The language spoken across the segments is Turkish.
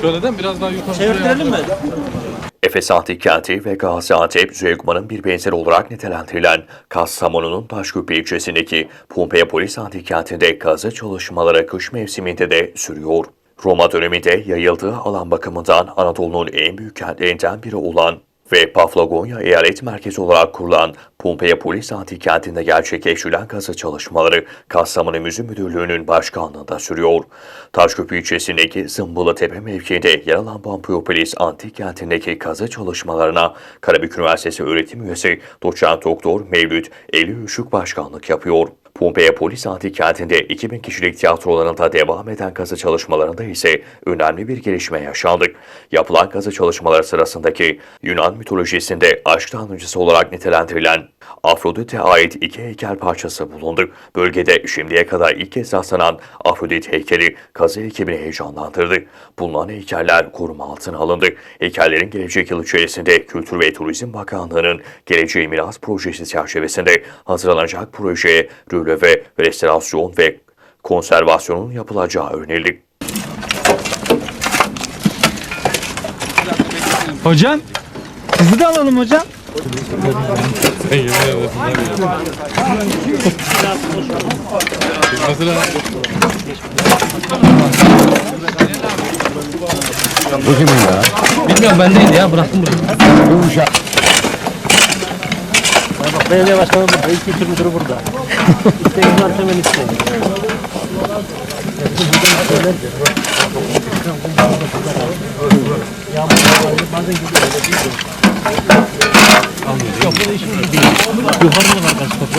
Şöyleden biraz daha yukarı. Çevirtirelim mi? Efes Antik Kenti ve Gaziantep, Zeugma'nın bir benzeri olarak nitelendirilen Kastamonu'nun Taşköprü ilçesindeki Pompeiapolis Antik Kenti'nde kazı çalışmaları kış mevsiminde de sürüyor. Roma döneminde yayıldığı alan bakımından Anadolu'nun en büyük kentlerinden biri olan ve Paflagonya eyalet merkezi olarak kurulan Pompeiapolis Antik Kenti'nde gerçekleştirilen kazı çalışmaları Kastamonu Müze Müdürlüğü'nün başkanlığında sürüyor. Taşköprü ilçesindeki Zımbılı Tepe mevkiinde yer alan Pompeiapolis Antik Kenti'ndeki kazı çalışmalarına Karabük Üniversitesi öğretim üyesi Doçent Doktor Mevlüt Eli Üşük başkanlık yapıyor. Pompeiapolis Antik Kenti'nde 2000 kişilik tiyatrolarında devam eden kazı çalışmalarında ise önemli bir gelişme yaşandı. Yapılan kazı çalışmaları sırasındaki Yunan mitolojisinde aşk tanrıcısı olarak nitelendirilen Afrodit'e ait iki heykel parçası bulundu. Bölgede şimdiye kadar ilk kez rastlanan Afrodit heykeli kazı ekibini heyecanlandırdı. Bulunan heykeller koruma altına alındı. Heykellerin gelecek yıl içerisinde Kültür ve Turizm Bakanlığı'nın Geleceği Miras Projesi çerçevesinde hazırlanacak projeye röleve ve restorasyon ve konservasyonun yapılacağı önerildi. Hocam. Sizi de alalım hocam. Mesela Bilmiyorum ben değil ya bıraktım burayı. Bak belediye başkanı burada, ilk kültür müdürü burada. İsteğinizi varsa ben isteyeyim. Yukarıda var kaç kapı.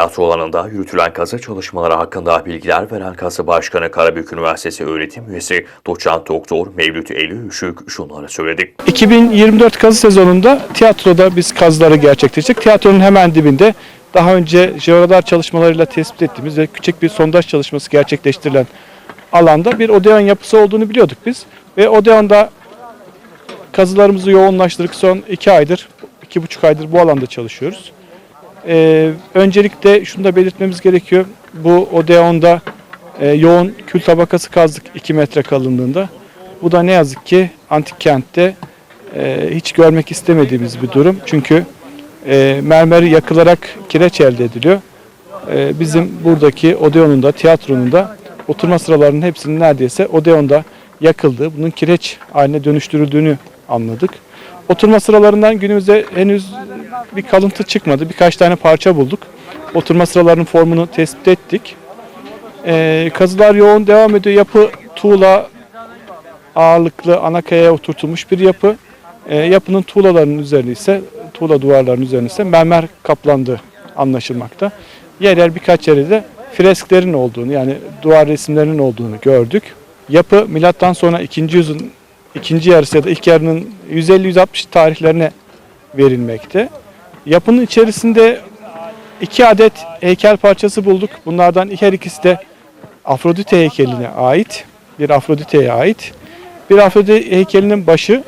Tiyatro alanında yürütülen kazı çalışmaları hakkında bilgiler veren Kazı Başkanı Karabük Üniversitesi öğretim üyesi Doçent Doktor Mevlüt Eli Üşük şunları söyledi. 2024 kazı sezonunda tiyatroda biz kazıları gerçekleştirdik. Tiyatronun hemen dibinde daha önce jeoradar çalışmalarıyla tespit ettiğimiz ve küçük bir sondaj çalışması gerçekleştirilen alanda bir odeon yapısı olduğunu biliyorduk biz. Ve odeonda kazılarımızı yoğunlaştırdık. Son iki aydır, iki buçuk aydır bu alanda çalışıyoruz. Ee, öncelikle şunu da belirtmemiz gerekiyor. Bu Odeon'da e, yoğun kül tabakası kazdık 2 metre kalınlığında. Bu da ne yazık ki antik kentte e, hiç görmek istemediğimiz bir durum. Çünkü e, mermer yakılarak kireç elde ediliyor. E, bizim buradaki Odeon'un da tiyatronun da oturma sıralarının hepsinin neredeyse Odeon'da yakıldığı, bunun kireç haline dönüştürüldüğünü anladık. Oturma sıralarından günümüzde henüz bir kalıntı çıkmadı. Birkaç tane parça bulduk. Oturma sıralarının formunu tespit ettik. Ee, kazılar yoğun devam ediyor. Yapı tuğla ağırlıklı ana kayaya oturtulmuş bir yapı. Ee, yapının tuğlalarının üzerine ise tuğla duvarlarının üzerine ise mermer kaplandığı anlaşılmakta. Yer yer birkaç yerde de fresklerin olduğunu yani duvar resimlerinin olduğunu gördük. Yapı milattan sonra 2. yüzyılın ikinci yarısı ya da ilk yarının 150-160 tarihlerine verilmekte. Yapının içerisinde iki adet heykel parçası bulduk. Bunlardan her ikisi de Afrodite heykeline ait. Bir Afrodite'ye ait. Bir Afrodite heykelinin başı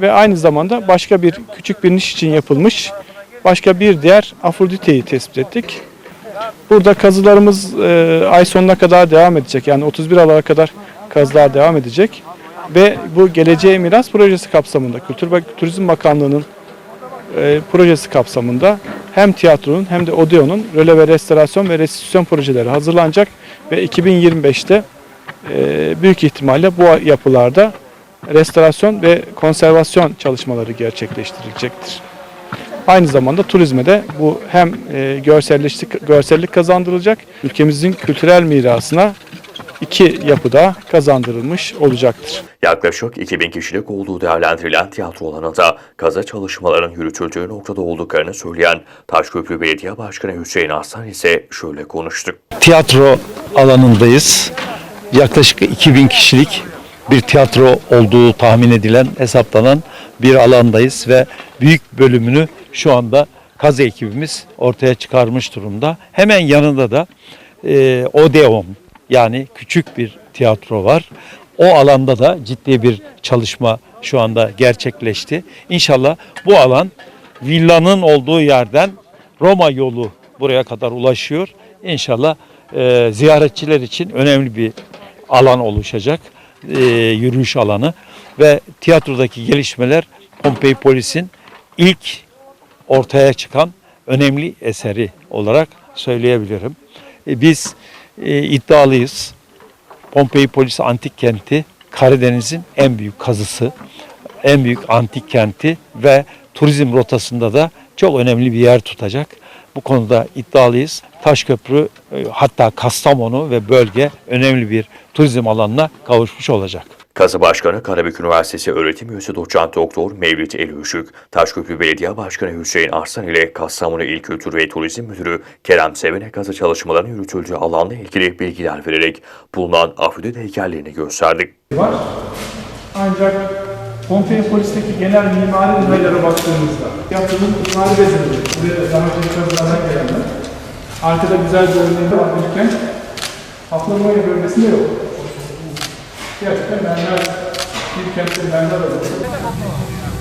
ve aynı zamanda başka bir küçük bir niş için yapılmış başka bir diğer Afrodite'yi tespit ettik. Burada kazılarımız e, ay sonuna kadar devam edecek. Yani 31 Aralık'a kadar kazılar devam edecek. Ve bu Geleceğe Miras Projesi kapsamında Kültür ve Turizm Bakanlığı'nın e, projesi kapsamında hem tiyatronun hem de Odeon'un röle ve restorasyon ve restitüsyon projeleri hazırlanacak ve 2025'te e, büyük ihtimalle bu yapılarda restorasyon ve konservasyon çalışmaları gerçekleştirilecektir. Aynı zamanda turizme de bu hem e, görselleştik, görsellik kazandırılacak, ülkemizin kültürel mirasına iki yapı da kazandırılmış olacaktır. Yaklaşık 2000 kişilik olduğu değerlendirilen tiyatro alanında kaza çalışmaların yürütüldüğü noktada olduklarını söyleyen Taşköprü Belediye Başkanı Hüseyin Arslan ise şöyle konuştu. tiyatro alanındayız. Yaklaşık 2000 kişilik bir tiyatro olduğu tahmin edilen, hesaplanan bir alandayız ve büyük bölümünü şu anda kaz ekibimiz ortaya çıkarmış durumda. Hemen yanında da e, Odeon yani küçük bir tiyatro var. O alanda da ciddi bir çalışma şu anda gerçekleşti. İnşallah bu alan villanın olduğu yerden Roma yolu buraya kadar ulaşıyor. İnşallah e, ziyaretçiler için önemli bir alan oluşacak. E, yürüyüş alanı ve tiyatrodaki gelişmeler Pompei Polis'in ilk ortaya çıkan önemli eseri olarak söyleyebilirim. E, biz e, iddialıyız. Pompei Polis Antik Kenti Karadeniz'in en büyük kazısı, en büyük antik kenti ve turizm rotasında da çok önemli bir yer tutacak. Bu konuda iddialıyız. Taşköprü e, hatta Kastamonu ve bölge önemli bir turizm alanına kavuşmuş olacak. Kazı Başkanı Karabük Üniversitesi Öğretim Üyesi Doçent Doktor Mevlüt Elüşük, Taşköprü Belediye Başkanı Hüseyin Arslan ile Kastamonu İl Kültür ve Turizm Müdürü Kerem Seven'e kazı çalışmalarının yürütüldüğü alanla ilgili bilgiler vererek bulunan afrodit heykellerini gösterdi. var. Ancak Pompei Polis'teki genel mimari detaylara baktığımızda tiyatronun mimari bezeleri, buraya daha önce kazılardan gelenler, arkada güzel bir örneğinde var Aflamoya bölgesinde yok. Gerçekten mermer, Bilkent'te mermer arası.